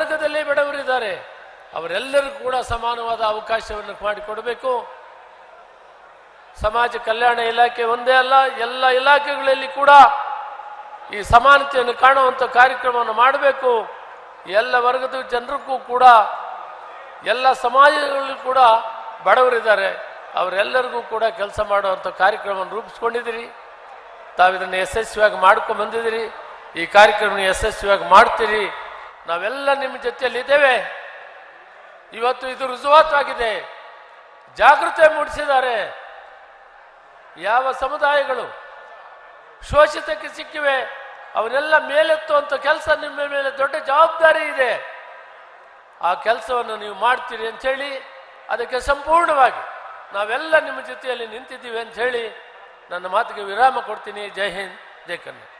ವರ್ಗದಲ್ಲಿ ಬಡವರಿದ್ದಾರೆ. ಅವರೆಲ್ಲರೂ ಕೂಡ ಸಮಾನವಾದ ಅವಕಾಶವನ್ನು ಮಾಡಿಕೊಡಬೇಕು. ಸಮಾಜ ಕಲ್ಯಾಣ ಇಲಾಖೆ ಒಂದೇ ಅಲ್ಲ, ಎಲ್ಲ ಇಲಾಖೆಗಳಲ್ಲಿ ಕೂಡ ಈ ಸಮಾನತೆಯನ್ನು ಕಾಣುವಂಥ ಕಾರ್ಯಕ್ರಮವನ್ನು ಮಾಡಬೇಕು. ಎಲ್ಲ ವರ್ಗದ ಜನರಿಗೂ ಕೂಡ, ಎಲ್ಲ ಸಮಾಜಗಳಲ್ಲಿ ಕೂಡ ಬಡವರಿದ್ದಾರೆ. ಅವರೆಲ್ಲರಿಗೂ ಕೂಡ ಕೆಲಸ ಮಾಡುವಂಥ ಕಾರ್ಯಕ್ರಮವನ್ನು ರೂಪಿಸ್ಕೊಂಡಿದ್ದೀರಿ. ತಾವಿದನ್ನು ಯಶಸ್ವಿಯಾಗಿ ಮಾಡ್ಕೊಂಡು ಬಂದಿದ್ದೀರಿ. ಈ ಕಾರ್ಯಕ್ರಮ ಯಶಸ್ವಿಯಾಗಿ ಮಾಡ್ತೀರಿ. ನಾವೆಲ್ಲ ನಿಮ್ಮ ಜೊತೆಯಲ್ಲಿದ್ದೇವೆ. ಇವತ್ತು ಇದು ರುಜುವಾತಾಗಿದೆ. ಜಾಗೃತಿ ಮೂಡಿಸಿದ್ದಾರೆ. ಯಾವ ಸಮುದಾಯಗಳು ಶೋಷಿತಕ್ಕೆ ಸಿಕ್ಕಿವೆ, ಅವನ್ನೆಲ್ಲ ಮೇಲೆತ್ತುವಂಥ ಕೆಲಸ ನಿಮ್ಮ ಮೇಲೆ ದೊಡ್ಡ ಜವಾಬ್ದಾರಿ ಇದೆ. ಆ ಕೆಲಸವನ್ನು ನೀವು ಮಾಡ್ತೀರಿ ಅಂಥೇಳಿ ಅದಕ್ಕೆ ಸಂಪೂರ್ಣವಾಗಿ ನಾವೆಲ್ಲ ನಿಮ್ಮ ಜೊತೆಯಲ್ಲಿ ನಿಂತಿದ್ದೀವಿ ಅಂತ ಹೇಳಿ ನನ್ನ ಮಾತಿಗೆ ವಿರಾಮ ಕೊಡ್ತೀನಿ. ಜೈ ಹಿಂದ್, ಜೈ ಕನ್ನಡ.